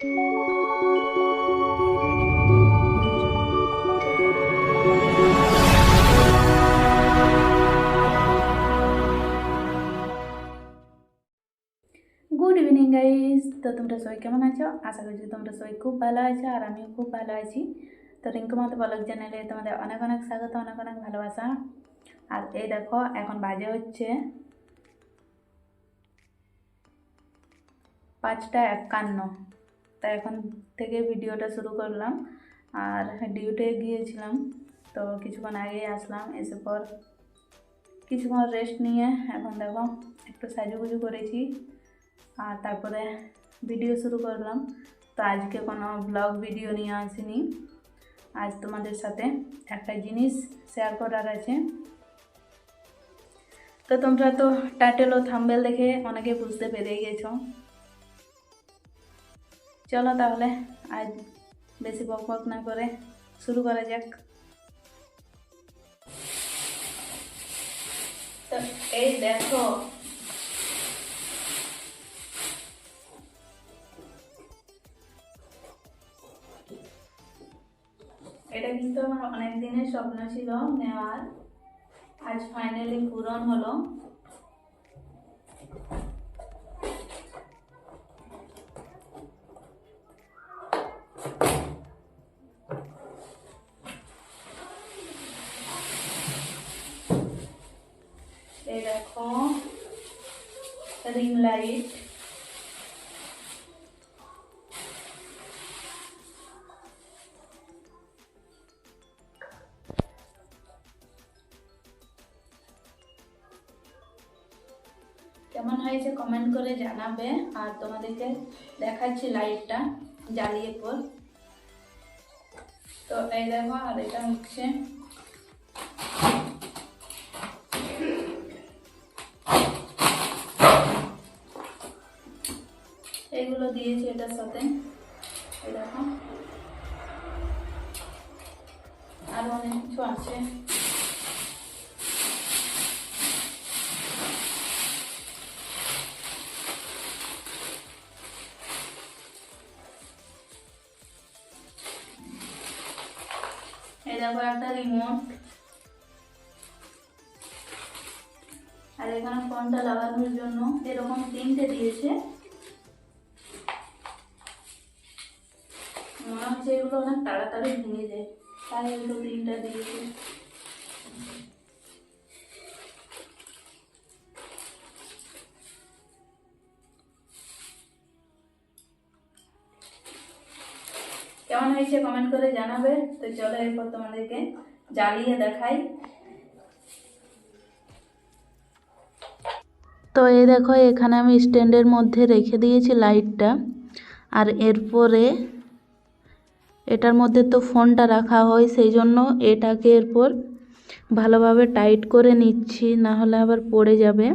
Good evening guys তো তোমরা সবাই কেমন আছো? আশা করছি তোমরা সবাই খুব ভালো আছো আর আমিও খুব ভালো আছি। তো রিঙ্কু মাতো ব্লগ চ্যানেলে তোমাদের অনেক অনেক স্বাগত, অনেক অনেক ভালোবাসা। আর এই দেখো, এখন বাজে হচ্ছে পাঁচটা একান্ন। তা এখন থেকে ভিডিওটা শুরু করলাম। আর ডিউটে গিয়েছিলাম, তো কিছুক্ষণ আগেই আসলাম, এসে পর কিছুক্ষণ রেস্ট নিয়ে এখন দেখো একটু সাজুগুজু করেছি। আর তারপরে ভিডিও শুরু করলাম। তো আজকে কোনো ব্লগ ভিডিও নিয়ে আসিনি। আজ তোমাদের সাথে একটা জিনিস শেয়ার করার আছে। তো তোমরা তো টাইটেল ও থাম্বেল দেখে অনেকে বুঝতে পেরে গেছো। চলো তাহলে, আজ বেশি বক বক না করে শুরু করা যাক। তো এই দেখো, এটা কিন্তু আমার অনেক দিনের স্বপ্ন ছিল নেওয়ার। আজ ফাইনালি পূরণ হলো। দেখো রিং লাইট কেমন হয়েছে কমেন্ট করে জানাবে আর তোমাদেরকে দেখাচ্ছি লাইটটা জ্বালিয়ে পর তো এই দেখো, আর এটা হচ্ছে এগুলো দিয়েছি এটার সাথে। এই দেখো। আরও অনেক কিছু আছে। দেখো একটা রিমোট আর এখানে ফোনটা লাগানোর জন্য এরকম তিনটে দিয়েছে। মনে হচ্ছে এগুলো অনেক তাড়াতাড়ি ভেঙে যায়। তাই এগুলো তিনটা দিয়েছে। হয়েছে কমেন্ট করে জানাবে। তো চলো এরপর তোমাদেরকে জ্বালিয়ে দেখাই। তো এই দেখো, এখানে আমি স্ট্যান্ডের মধ্যে রেখে দিয়েছি লাইটটা আর এরপরে এটার মধ্যে তো ফোনটা রাখা হয়, সেই জন্য এটাকে এরপর ভালোভাবে টাইট করে নিচ্ছি, না হলে আবার পড়ে যাবে।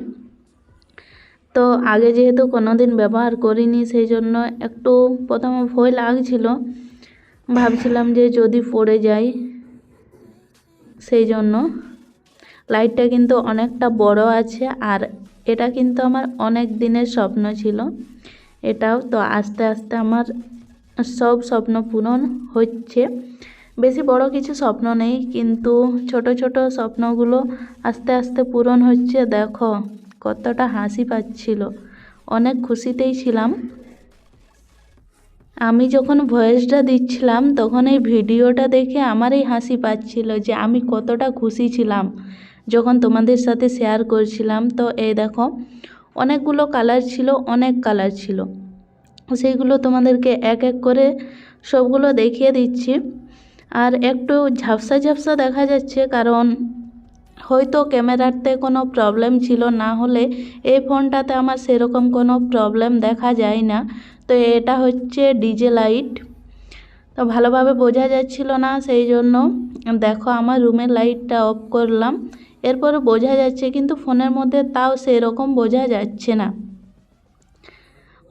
তো আগে যেহেতু কোনো দিন ব্যবহার করিনি, সেই জন্য একটু প্রথমে ভয় লাগছিল। ভাবছিলাম যে যদি পড়ে যায় সেই জন্য। লাইটটা কিন্তু অনেকটা বড় আছে আর এটা কিন্তু আমার অনেক দিনের স্বপ্ন ছিল। এটাও তো আস্তে আস্তে আমার সব স্বপ্ন পূরণ হচ্ছে। বেশি বড় কিছু স্বপ্ন নেই, কিন্তু ছোট ছোট স্বপ্নগুলো আস্তে আস্তে পূরণ হচ্ছে। দেখো, কতটা হাসি পাচ্ছিল। অনেক খুশিতেই ছিলাম। আমি যখন ভয়েসটা দিচ্ছিলাম, তখন এই ভিডিওটা দেখে আমারই হাসি পাচ্ছিল যে আমি কতটা খুশি ছিলাম যখন তোমাদের সাথে শেয়ার করছিলাম। তো এই দেখো, অনেকগুলো কালার ছিল, অনেক কালার ছিল। সেইগুলো তোমাদেরকে এক এক করে সবগুলো দেখিয়ে দিচ্ছি। আর একটু ঝাপসা ঝাপসা দেখা যাচ্ছে, কারণ হয়তো ক্যামেরাতে কোনো প্রবলেম ছিল, না হলে এই ফোনটাতে আমার সেরকম কোনো প্রবলেম দেখা যায় না। তো এটা হচ্ছে ডিজে লাইট তো ভালোভাবে বোঝা যাচ্ছিল না, সেই জন্য দেখো আমার রুমের লাইটটা অফ করলাম। এরপরে বোঝা যাচ্ছে, কিন্তু ফোনের মধ্যে তাও সেরকম বোঝা যাচ্ছে না।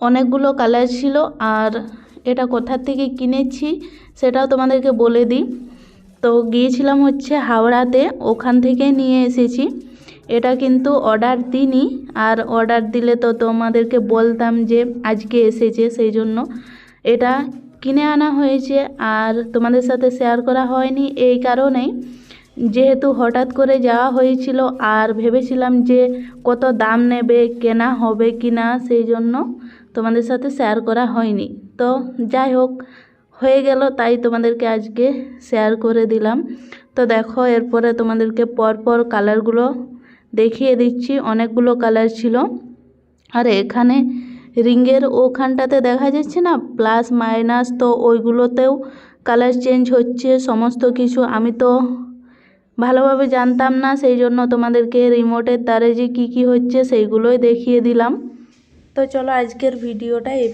অনেকগুলো কালার ছিল, আর এটা কোথা থেকে কিনেছি সেটাও তোমাদেরকে বলে দিই। তো গিয়েছিলাম হচ্ছে হাওড়াতে, ওখান থেকে নিয়ে এসেছি। এটা কিন্তু অর্ডার দিইনি, আর অর্ডার দিলে তো তোমাদেরকে বলতাম যে আজকে এসেছে সেই জন্য। এটা কিনে আনা হয়েছে, আর তোমাদের সাথে শেয়ার করা হয়নি এই কারণেই। যেহেতু হঠাৎ করে যাওয়া হয়েছিল, আর ভেবেছিলাম যে কত দাম নেবে, কেনা হবে কি না সেই জন্য তোমাদের সাথে শেয়ার করা হয়নি। তো যাই হোক হয়ে গেল, তাই তোমাদেরকে আজকে শেয়ার করে দিলাম। তো দেখো, এরপরে তোমাদেরকে পরপর কালারগুলো দেখিয়ে দিচ্ছি। অনেকগুলো কালার ছিল। আর এখানে রিংয়ের ওখানটাতে দেখা যাচ্ছে না প্লাস মাইনাস তো ওইগুলোতেও কালার চেঞ্জ হচ্ছে, সমস্ত কিছু। আমি তো ভালোভাবে জানতাম না, সেই জন্য তোমাদেরকে রিমোটের দ্বারে যে কী কী হচ্ছে, সেইগুলোই দেখিয়ে দিলাম। তো চলো, আজকের ভিডিওটা এই